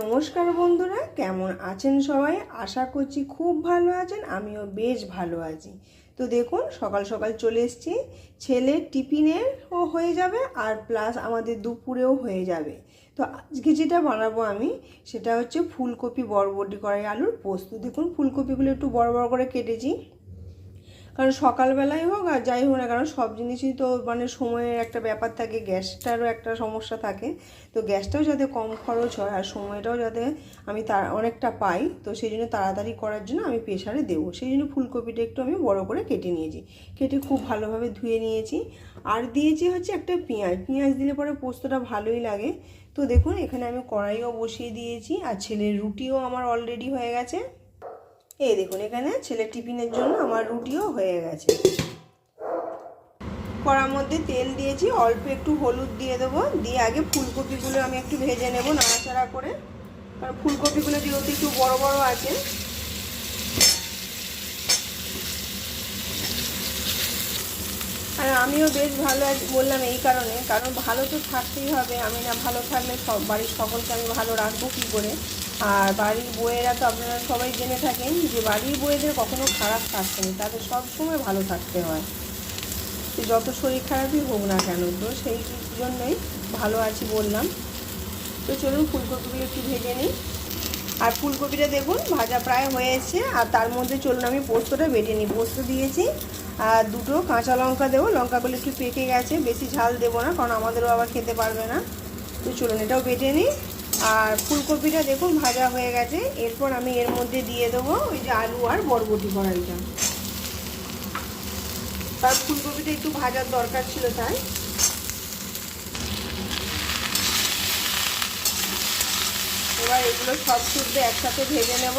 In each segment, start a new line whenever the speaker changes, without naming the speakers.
নমস্কার বন্ধুরা, কেমন আছেন সবাই? আশা করছি খুব ভালো আছেন, আমিও বেশ ভালো আছি। তো দেখুন, সকাল সকাল চলে এসেছি। ছেলের টিফিনেরও হয়ে যাবে আর প্লাস আমাদের দুপুরেও হয়ে যাবে। তো আজকে যেটা বানাবো আমি, সেটা হচ্ছে ফুলকপি বরবটি কড়াই আলুর পোস্ত। দেখুন, ফুলকপিগুলো একটু বড় বড় করে কেটেছি। কারণ সকালবেলায় হোক আর যাই হোক না কারণ সব জিনিসই তো মানে সময়ের একটা ব্যাপার থাকে, গ্যাসটারও একটা সমস্যা থাকে। তো গ্যাসটাও যাতে কম খরচ হয় আর সময়টাও যাতে আমি তার, অনেকটা পাই, তো সেই জন্য তাড়াতাড়ি করার জন্য আমি প্রেশারে দেবো। সেই জন্য ফুলকপিটা একটু আমি বড় করে কেটে নিয়েছি। কেটে খুব ভালোভাবে ধুয়ে নিয়েছি। আর দিয়েছি হচ্ছে একটা পেঁয়াজ। পেঁয়াজ দিলে পরে পোস্তটা ভালোই লাগে। তো দেখুন, এখানে আমি কড়াইও বসিয়ে দিয়েছি আর ছেলের রুটিও আমার অলরেডি হয়ে গেছে। এই দেখুন, এখানে ছেলে টিফিনের জন্য আমার রুটিও হয়ে গেছে। কড়ার মধ্যে তেল দিয়েছি, অল্প একটু হলুদ দিয়ে দেবো। দিয়ে আগে ফুলকপিগুলো আমি একটু ভেজে নেব নাড়াচাড়া করে। কারণ ফুলকপিগুলো যেহেতু একটু বড় বড় আছে। আর আমিও বেশ ভালো বললাম এই কারণে, কারণ ভালো তো থাকতেই হবে, আমি না ভালো থাকলে সব বাড়ির সকলকে আমি ভালো রাখব কী করে? আর বাড়ির বইয়েরা তো আপনারা সবাই জেনে থাকেন যে বাড়ির বইয়েদের কখনো খারাপ থাকতে নেই, তাদের সবসময় ভালো থাকতে হয়। যত শরীর খারাপই হোক না কেন, তো সেই জন্যই ভালো আছি বললাম। তো চলুন ফুলকপিগুলো একটু ভেজে নিই। আর ফুলকপিটা দেখুন, ভাজা প্রায় হয়েছে, আর তার মধ্যে চলুন আমি পোস্তটা বেটে নিই। পোস্ত দিয়েছি, আর দুটো কাঁচা লঙ্কা দেবো। লঙ্কাগুলো একটু পেকে গেছে, বেশি ঝাল দেবো না, কারণ আমাদেরও আবার খেতে পারবে না। তো চলুন এটাও বেটে নিই। আর ফুলকপিটা দেখুন, ভাজা হয়ে গেছে। এরপর আমি এর মধ্যে দিয়ে দেবো ওই যে আলু আর বরবটি কড়াইটা। আর ফুলকপিটা একটু ভাজার দরকার ছিল তাই। এবার এগুলো সব শুদ্ধ একসাথে ভেজে নেব।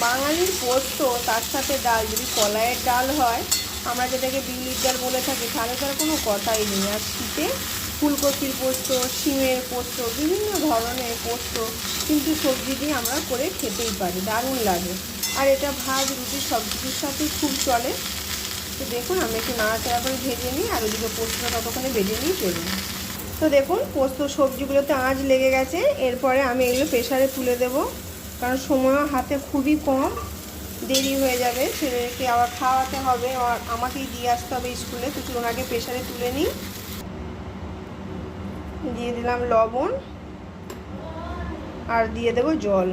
বাঙালির পোস্ত, তার সাথে ডাল, যদি কলাইয়ের ডাল হয়, আমরা যেটাকে বিউলির ডাল বলে থাকি, তাহলে তার কোনো কথাই নেই। আর শীতে ফুলকপির পোস্ত, শিমের পোস্ত, বিভিন্ন ধরনের পোস্ত কিন্তু সবজি দিয়ে আমরা করে খেতেই পারি, দারুণ লাগে। আর এটা ভাত, রুটি সব কিছুর সাথেই খুব চলে। তো দেখুন আমি একটু নাড়াচাড়া করে ভেজে নিই আর ওদিকে পোস্তটা ততক্ষণে ভেজে নিই চলুন। তো দেখুন, পোস্ত সবজিগুলোতে আঁচ লেগে গেছে। এরপরে আমি এগুলো প্রেশারে তুলে দেব, কারণ সময়ও হাতে খুবই কম, দেরি হয়ে যাবে। ছেলেকে আবার খাওয়াতে হবে আর আমাকেই দিয়ে আসতে হবে স্কুলে, তো চলুন আগে প্রেশারে তুলে নিই। দিয়ে দিলাম লবণ আর দিয়ে দেব জল।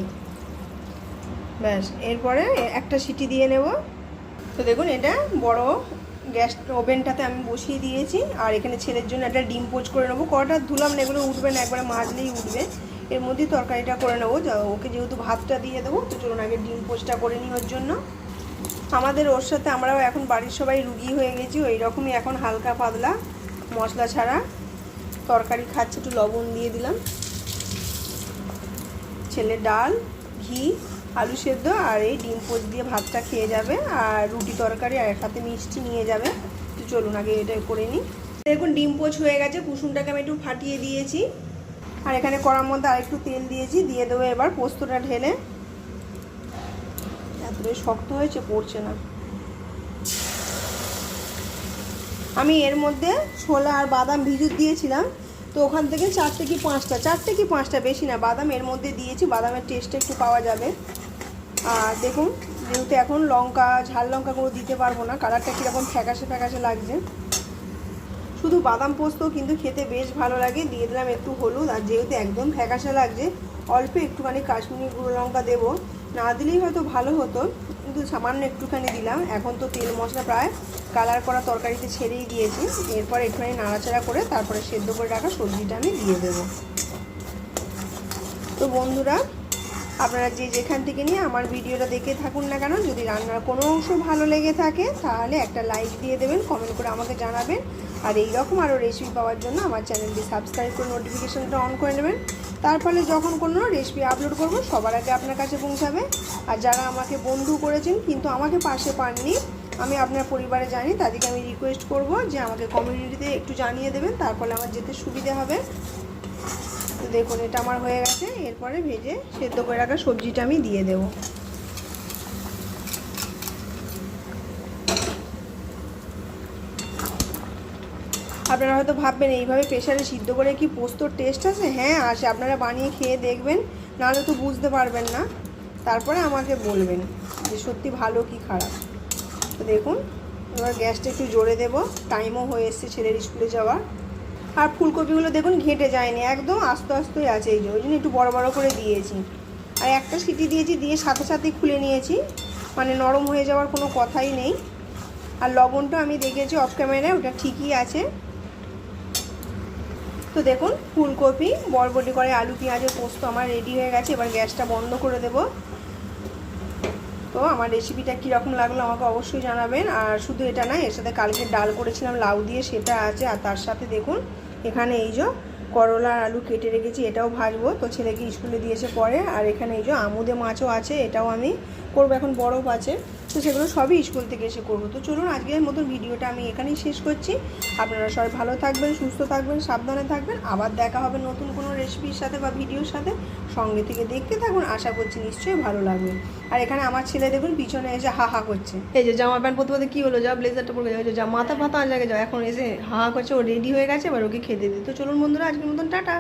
ব্যাস, এরপরে একটা সিটি দিয়ে নেব। তো দেখুন, এটা বড় গ্যাস ওভেনটাতে আমি বসিয়ে দিয়েছি। আর এখানে ছেলের জন্য একটা ডিম পোচ করে নেব। কটা ধুলাম না, এগুলো উঠবে না, একবারে মাজলেই উঠবে। এর মধ্যেই তরকারিটা করে নেব। ওকে যেহেতু ভাতটা দিয়ে দেবো, তো চলুন আগে ডিম পোচটা করে নিই ওর জন্য। আমাদের ওর সাথে, আমরাও এখন বাড়ির সবাই রুগী হয়ে গেছি, ওই রকমই এখন হালকা পাতলা মশলা ছাড়া। তরকারি খাচ্ছে, একটু লবণ দিয়ে দিলাম। ছেলে ডাল, ঘি, আলু সেদ্ধ আর এই ডিম পোচ দিয়ে ভাতটা খেয়ে যাবে আর রুটি তরকারি আর সাথে মিষ্টি নিয়ে যাবে। তো চলুন আগে এটা করে নিই। দেখুন, ডিম পোচ হয়ে গেছে, কুসুমটাকে আমি একটু ফাটিয়ে দিয়েছি। আর এখানে কড়ার মধ্যে আরেকটু তেল দিয়েছি, দিয়ে দেবো এবার পোস্তটা ঢেলে। এতটাই শক্ত হয়েছে, পড়ছে না। আমি এর মধ্যে ছোলা আর বাদাম ভিজুত দিয়েছিলাম। তো ওখান থেকে চারটে কি পাঁচটা? চারটে কি পাঁচটা? বেশি না, বাদাম এর মধ্যে দিয়েছি, বাদামের টেস্টটা একটু পাওয়া যাবে। আর দেখুন, যেহেতু এখন লঙ্কা, ঝাল লঙ্কাগুলো দিতে পারব না, কালারটা কীরকম ফ্যাকাশে ফ্যাকাশে লাগছে। শুধু বাদাম পোস্ত কিন্তু খেতে বেশ ভালো লাগে, দিয়ে দিলাম একটু হলুদ, আর যেহেতু একদম ফ্যাকাশে লাগছে, অল্প একটুখানি কাশ্মীরি গুঁড়ো লঙ্কা দেবো। না দিলেই হয়তো ভালো হতো, কিন্তু সামান্য একটুখানি দিলাম, এখন তো তেল মশলা প্রায় কালার করা তরকারিতে ছেড়েই দিয়েছি। এরপর একটুখানি নাড়াচাড়া করে তারপরে সেদ্ধ করে রাখা সবজিটা আমি দিয়ে দেবো। তো বন্ধুরা, আপনারা যে যেখান থেকে নিয়ে আমার ভিডিওটা দেখে থাকুন না কেন, যদি রান্নার কোনো অংশ ভালো লেগে থাকে, তাহলে একটা লাইক দিয়ে দেবেন কমেন্ট করে আমাকে জানাবেন। আর এই রকম আরও রেসিপি পাওয়ার জন্য আমার চ্যানেলটি সাবস্ক্রাইব করে নোটিফিকেশানটা অন করে নেবেন। তার ফলে যখন কোনো রেসিপি আপলোড করব, সবার আগে আপনার কাছে পৌঁছাবে। আর যারা আমাকে বন্ধু করেছেন, কিন্তু আমাকে পাশে পাননি আমি আপনার পরিবারে জানি, তাদেরকে আমি রিকোয়েস্ট করব যে আমাকে কমিউনিটিতে একটু জানিয়ে দেবেন, তারপরে আমার যেতে সুবিধে হবে। তো দেখুন, এটা আমার হয়ে গেছে, এরপরে ভেজে সেদ্ধ করে রাখা সবজিটা আমি দিয়ে দেবো। আপনারা হয়তো ভাববেন, এইভাবে প্রেশারে সিদ্ধ করে কি পোস্তর টেস্ট আছে? হ্যাঁ আসে, আপনারা বানিয়ে খেয়ে দেখবেন, নাহলে তো বুঝতে পারবেন না। তারপরে আমাকে বলবেন যে সত্যি ভালো কি খারাপ। তো দেখুন, এবার গ্যাসটা একটু জোরে দেব। টাইমও হয়ে এসছে ছেলের স্কুলে যাওয়ার। আর ফুলকপিগুলো দেখুন ঘেঁটে যায়নি, একদম আস্তে আস্তেই আছে এই ওই জন্য একটু বড় বড় করে দিয়েছি। আর একটা সিটি দিয়েছি, দিয়ে সাথে সাথেই খুলে নিয়েছি। মানে নরম হয়ে যাওয়ার কোনো কথাই নেই। আর লবণটা আমি দেখেছি অফ ক্যামেরায় ওটা ঠিকই আছে। তো দেখুন, ফুলকপি, বরবটি করে আলু, পেঁয়াজের পোস্ত আমার রেডি হয়ে গেছে। এবার গ্যাসটা বন্ধ করে দেব। তো আমার রেসিপিটা কীরকম লাগল আমাকে অবশ্যই জানাবেন। আর শুধু এটা না এর সাথে কালকে ডাল করেছিলাম, লাউ দিয়ে সেটা আছে। আর তার সাথে দেখুন, এখানে এই যে করলা আলু কেটে রেখেছি, এটাও ভাজবো। তো ছেলেকে স্কুলে দিয়েছে পরে। আর এখানে এই যে আমুদে মাছও আছে, এটাও আমি করব, এখন বরফ আছে। তো সেগুলো সবই স্কুল থেকে এসে করব। তো চলুন, আজকের মতন ভিডিওটা আমি এখানেই শেষ করছি। আপনারা সবাই ভালো থাকবেন, সুস্থ থাকবেন, সাবধানে থাকবেন। আবার দেখা হবে নতুন কোনো রেসিপির সাথে বা ভিডিওর সাথে। সঙ্গে থেকে দেখতে থাকুন, আশা করছি নিশ্চয়ই ভালো লাগবে। আর এখানে আমার ছেলে দেখুন, পিছনে এসে হা হা করছে। এই যে জামা প্যান্ট পরতে কী হলো? যা ব্লেজারটা পরে যাও যা মাথা ফাতা জায়গায় যাও। এখন এসে হা হা করছে, ও রেডি হয়ে গেছে, এবার ওকে খেতে দিই তো চলুন বন্ধুরা, আজকের মতন টাটা।